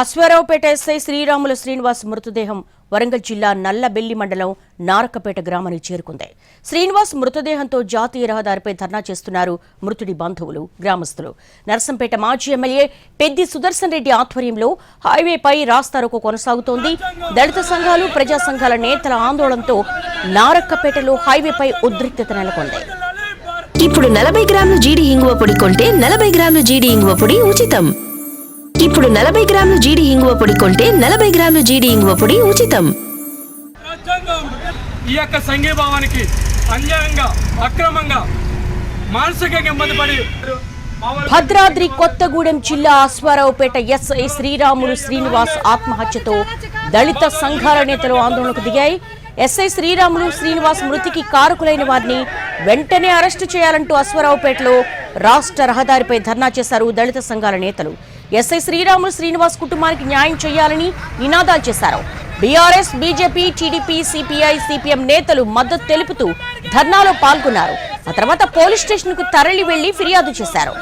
Aswaraopeta SI Sriramulu Srinivas మృతదేహం వరంగల్ జిల్లా నల్లబెల్లి మండలం నారకపేట గ్రామానికి చేరుకుంది. శ్రీనివాస్ మృతదేహంతో జాతీయ రహదారిపై ధర్నా చేస్తున్నారు మృతుడి బంధువులు గ్రామస్తులు. నర్సంపేట మాజీ ఎమ్మెల్యే పెద్ది సుదర్శన్ రెడ్డి ఆధ్వర్యంలో హైవేపై రాస్తారోకో కొనసాగుతోంది. దళిత సంఘాలు ప్రజా సంఘాల నేతల ఆందోళనతో నారక్కపేటలో హైవేపై ఉద్రిక్తత నెలకొంది. ఇప్పుడు నలభై గ్రాముల జీడి ఇంగువ పొడి కొంటే నలభై గ్రాముల జీడి ఇంగువ పొడి ఉచితం. ఇప్పుడు నలభై గ్రాముల జీడి ఇంగువ పొడి కొంటే నలభై గ్రాముల జీడి ఇంగువ పొడి ఉచితం. ఈ యొక్క సంఘీభావానికి అన్యాయంగా అక్రమంగా మానసికంగా ఇబ్బంది పడి భద్రాద్రి కొత్తగూడెం జిల్లా అశ్వారావుపేట ఎస్ఐ శ్రీరాములు శ్రీనివాస్ ఆత్మహత్యతో దళిత సంఘాల నేతలు ఆందోళనకు దిగాయి. ఎస్ఐ శ్రీరాములు శ్రీనివాస్ మృతికి కారకులైన వారిని వెంటనే అరెస్టు చేయాలంటూ అశ్వారావుపేటలో రాష్ట్ర రహదారిపై ధర్నా చేశారు దళిత సంఘాల నేతలు. ఎస్ఐ శ్రీరాములు శ్రీనివాస్ కుటుంబానికి న్యాయం చేయాలని నినాదాలు చేశారు. BRS BJP TDP CPI CPM నేతలు మద్దతు తెలుపుతూ ధర్నాలో పాల్గొన్నారు. ఆ తర్వాత పోలీస్ స్టేషన్కు తరలి వెళ్ళి ఫిర్యాదు చేశారు.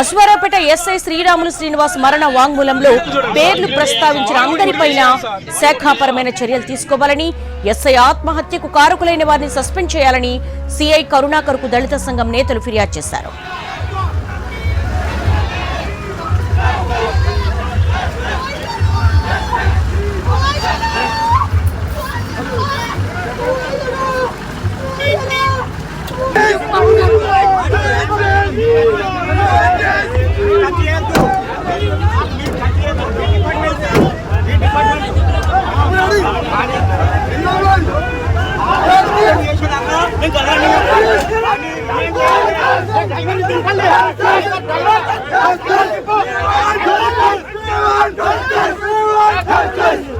అశ్వారాపేట ఎస్ఐ శ్రీరాములు శ్రీనివాస్ మరణ వాంగ్మూలంలో పేర్లు ప్రస్తావించిన అందరిపైన శాఖాపరమైన చర్యలు తీసుకోవాలని ఎస్ఐ ఆత్మహత్యకు కారకులైన వారిని సస్పెండ్ చేయాలని సిఐ కరుణాకర్కు దళిత సంఘం నేతలు ఫిర్యాదు చేశారు. Justice!